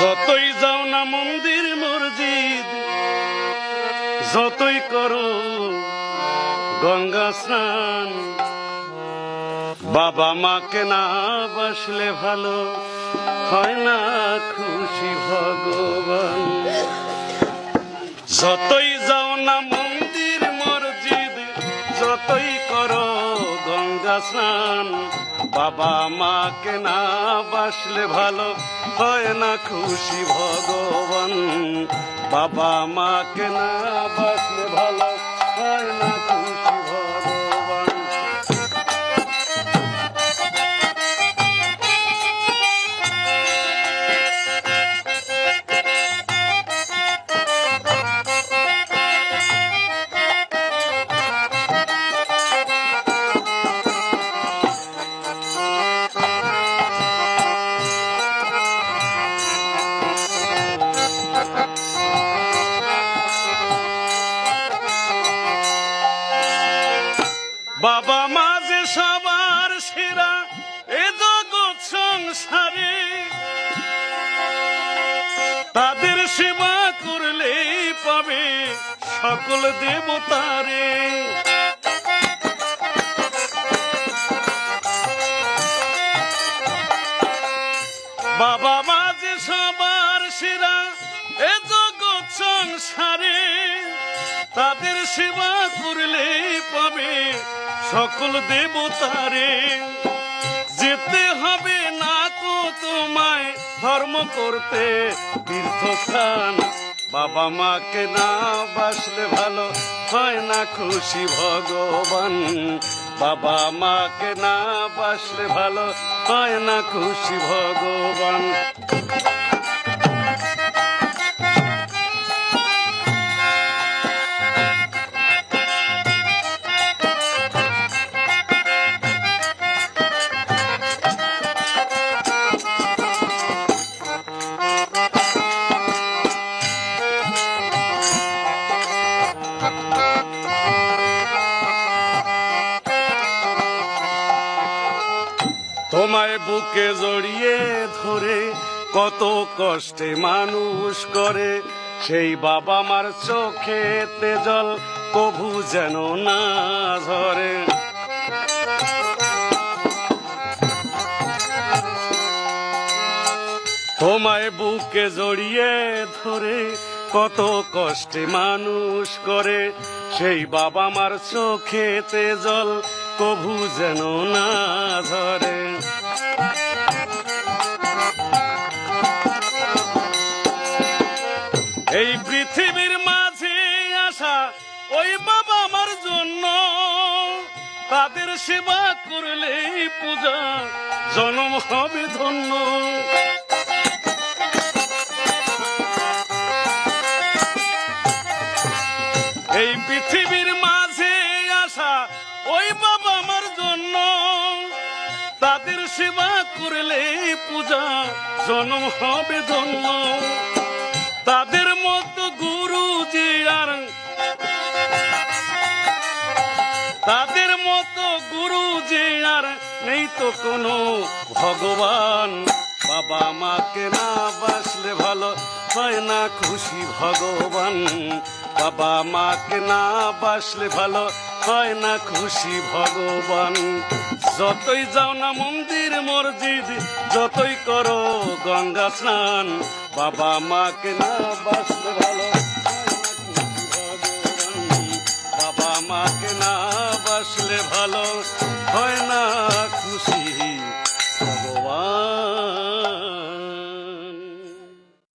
যতই যাও না মন্দির, মসজিদ, যতই করো গঙ্গা স্নান। বাবা মাকে না বাসলে ভালো হয় না খুশি ভগবান। যতই যাও না মন্দির, মসজিদ, যতই করো গঙ্গা স্নান। বাবা মাকে না বাসলে ভালো হয় না খুশি ভগবান। বাবা মাকে না বাসলে ভালো বাবা মা যে সবার সেরা এ জগৎ সংসারে। তাদের সেবা করলেই পাবে সকল দেবতারে। বাবা মা যে সবার সেরা তাদের সেবা করলে পাবে সকল দেবতারে। যেতে হবে না তো তোমায় ধর্ম করতে। তীর্থস্থান বাবা মাকে না বাসলে ভালো হয় না খুশি ভগবান। বাবা মাকে না বাসলে ভালো হয় না খুশি ভগবান। তোমায় বুকে জড়িয়ে ধরে, কত কষ্টে মানুষ করে। সেই বাবা মার চোখে জল কভু যেন না ঝরে। তোমায় বুকে জড়িয়ে ধরে, কত কষ্টে মানুষ করে। সেই বাবা মার চোখেতে জল কভু যেন না ওই বাবা মার জন্য তাদের সেবা করলেই পূজা জন্ম হবে ধন্য। এই পৃথিবীর মাঝে আসা ওই বাবা আমার জন্য তাদের সেবা করলে পূজা জন্ম হবে ধন্য। তাদের মতো গুরু যে আর তাদের মতো গুরু যে আর নেই তো কোনো ভগবান। বাবা মাকে না বাসলে ভালো হয় না খুশি ভগবান। বাবা মাকে না বাসলে ভালো হয় না খুশি ভগবান। যতই যাও না মন্দির মসজিদ, যতই করো গঙ্গা স্নান, বাবা মাকে না বাসলে ভালো বাবা মাকে না বাসলে ভালো হয় না।